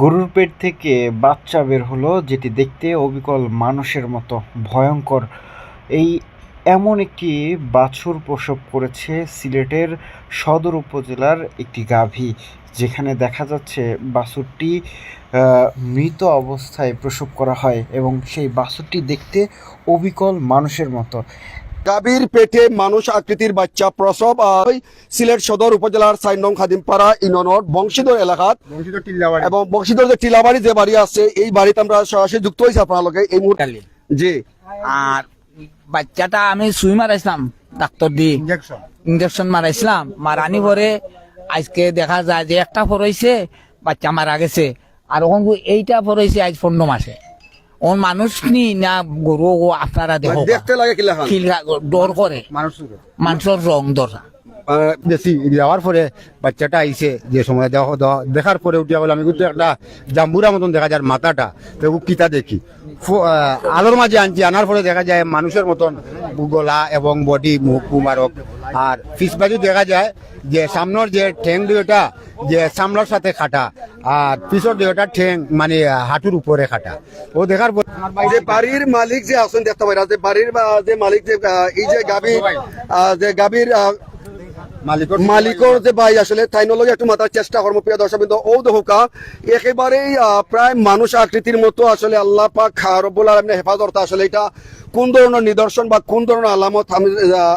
গরুর পেট থেকে বাচ্চা বের হলো, যেটি দেখতে অবিকল মানুষের মতো ভয়ঙ্কর। এই এমন একটি বাছুর প্রসব করেছে সিলেটের সদর উপজেলার একটি গাভী, যেখানে দেখা যাচ্ছে বাছুরটি মৃত অবস্থায় প্রসব করা হয় এবং সেই বাছুরটি দেখতে অবিকল মানুষের মতো। গাভীর পেটে মানুষ আকৃতির বাচ্চা প্রসব সিলেট সদর উপজেলার চার নং খাদিমপাড়া ইউনিয়নের বংশীধর এলাকাত এবং বংশীধর যে টিলাবাড়ি যে বাড়ি আছে এই বাড়িতে আমরা সরাসরি যুক্ত হয়েছি আপনার লোকে এই মুহূর্তে। জি। আর বাচ্চাটা আমি সুই মারাইছিলাম ডাক্তার দি। ইঞ্জেকশন মারাইছিলাম মারানি পরে আজকে দেখা যায় যে একটা ফরাইছে বাচ্চা মারা গেছে। আর ওখান এইটা ফরাইছে আজ পনেরো মাসে। ওন মানুষ নি না গরু ও আপনারা দেখো মানে দেখতে লাগে কিলা খান কিল ডর করে। মানুষের রং দরা বেশি যাওয়ার পরে বাচ্চাটা আইছে যে সময় দেখ- দেখ- দেখার পরে উঠিয়া বলে আমি কিন্তু একটা জাম্বুরা মতন দেখা যার মাথাটা তো কিতা দেখি? আলোর মাঝে আনছি, আনার পরে দেখা যায় মানুষের মতন গলা এবং বডি মুখ কুমারক আর ফিস বাজু দেখা যায় যে সামনের যে ঠ্যাং দুইটা, যে সামলার সাথে খাটা, আর পিছর দুইটা ঠ্যাং মানে হাঁটুর উপরে খাটা। ও দেখার যে বাড়ির মালিক যে আছেন দেখতে পাই যে বাড়ির যে মালিক যে এই যে গাভীর যে গাভীর মালিকর যে ভাই আসলে তাইনোলজি একটু মাথার চেষ্টা ও দহকা একেবারেই প্রায় মানুষ আকৃতির মতো আসলে আল্লাহ পাক আহ, রব্বুল আলমিনের হেফাজত আসলে এটা কোন ধরনের নিদর্শন বা কোন ধরনের আলামত আমি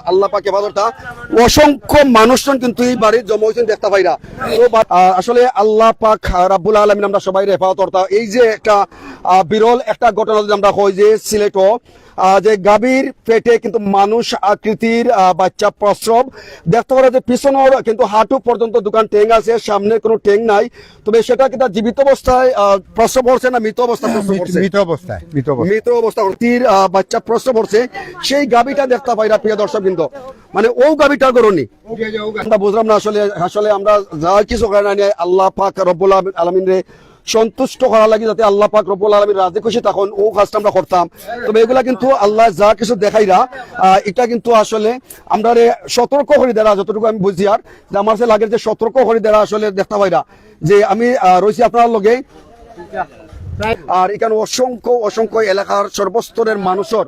আল্লাহ পাক হেফাজত? অসংখ্য মানুষজন কিন্তু এই বাড়ির জমা হয়েছেন দেখতে পাইরা তো আসলে আল্লাহ পাক রাব্বুল আলমিন আমরা সবাই হেফাজত এই যে একটা আহ, বিরল একটা ঘটনা যদি আমরা হয় যে সিলেটও যে গাভীর পেটে কিন্তু মানুষ আকৃতির বাচ্চা প্রস্রব। দেখতে পারা যে পিছনের কিন্তু হাঁটু পর্যন্ত দোকান টেং আছে সামনে কোনো টেং নাই। তবে সেটা কিন্তু জীবিত অবস্থায় প্রস্রব হচ্ছে না মৃত প্রস্রব হচ্ছে? মৃত অবস্থায় মৃত মৃত অবস্থা তীর বাচ্চা প্রস্রব হচ্ছে। সেই গাভীটা দেখতে পাইরা প্রিয় দর্শক কিন্তু মানে ও গাভীটার গরণি আমরা বুঝলাম না আসলে আসলে আমরা যা কিছু করে আল্লাহ পাক রব্বুল আলমিন রে সন্তুষ্ট করা লাগে যাতে আল্লাহ পাক রব্বুল আলমীর রাজি খুশি, তখন ও কাজটা আমরা করতাম। তবে এগুলা কিন্তু আল্লাহ যা কিছু দেখাইরা এটা কিন্তু আসলে আমরা সতর্ক করি দেরা, যতটুকু আমি বুঝি আর, যে আমার সে লাগে যে সতর্ক করি দেরা আসলে দেখতে পাইরা। যে আমি রয়েছি আপনার লগে আর এখানে অসংখ্য অসংখ্য এলাকার সর্বস্তরের মানুষের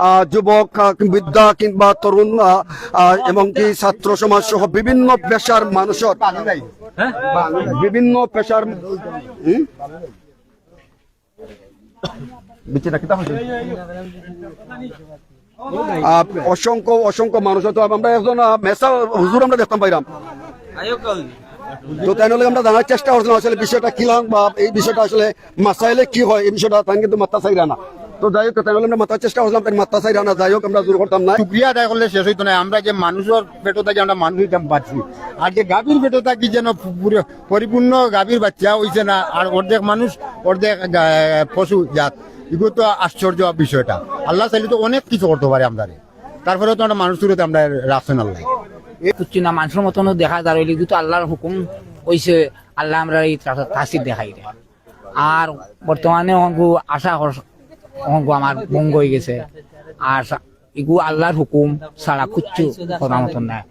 আহ, যুবক বৃদ্ধা কিংবা তরুণ আহ, আহ, এবং কি ছাত্র সমাজ সহ বিভিন্ন পেশার মানুষের বিভিন্ন পেশার অসংখ্য অসংখ্য মানুষ তো আমরা একজন মেসা হুজুর আমরা দেখতাম পাইলাম তো তাই নলে আমরা জানার চেষ্টা করছিলাম আসলে বিষয়টা কি হয় বা এই বিষয়টা আসলে মাসাইলে কি হয়, এই বিষয়টা তাই কিন্তু মাত্রা চাই না তো যাই হোক, তাই আমরা মাথার চেষ্টা করছিলাম তাই মাত্রা চাই না যাই হোক, আমরা দূর করতাম না শুক্রিয়া আদায় করলে শেষ হইতো না। আমরা যে মানুষের পেটো থাকি, আমরা মানুষ হইতাম পাচ্ছি। আর যে গাভীর পেটো থাকি যেন পুরো- পরিপূর্ণ গাভীর বাচ্চা হইছে না, আর অর্ধেক মানুষ, অর্ধেক পশু জাত, এগুলো তো আশ্চর্য বিষয়টা। আল্লাহ চাইলে তো অনেক কিছু করতে পারে আমরা তারপরে তো আমরা মানুষ আমরা রাখছেন আল্লাহ কুচ্ছি না মানুষের মতন দেখা যায় রইলে কিন্তু আল্লাহর হুকুম হইছে আল্লাহ আমরা এই তাসির দেখাই আর বর্তমানে অঙ্কু আশা অঙ্কু আমার ভঙ্গ হয়ে গেছে। আর এগু আল্লাহর হুকুম ছাড়া কুচ্ছু করার মতন নাই।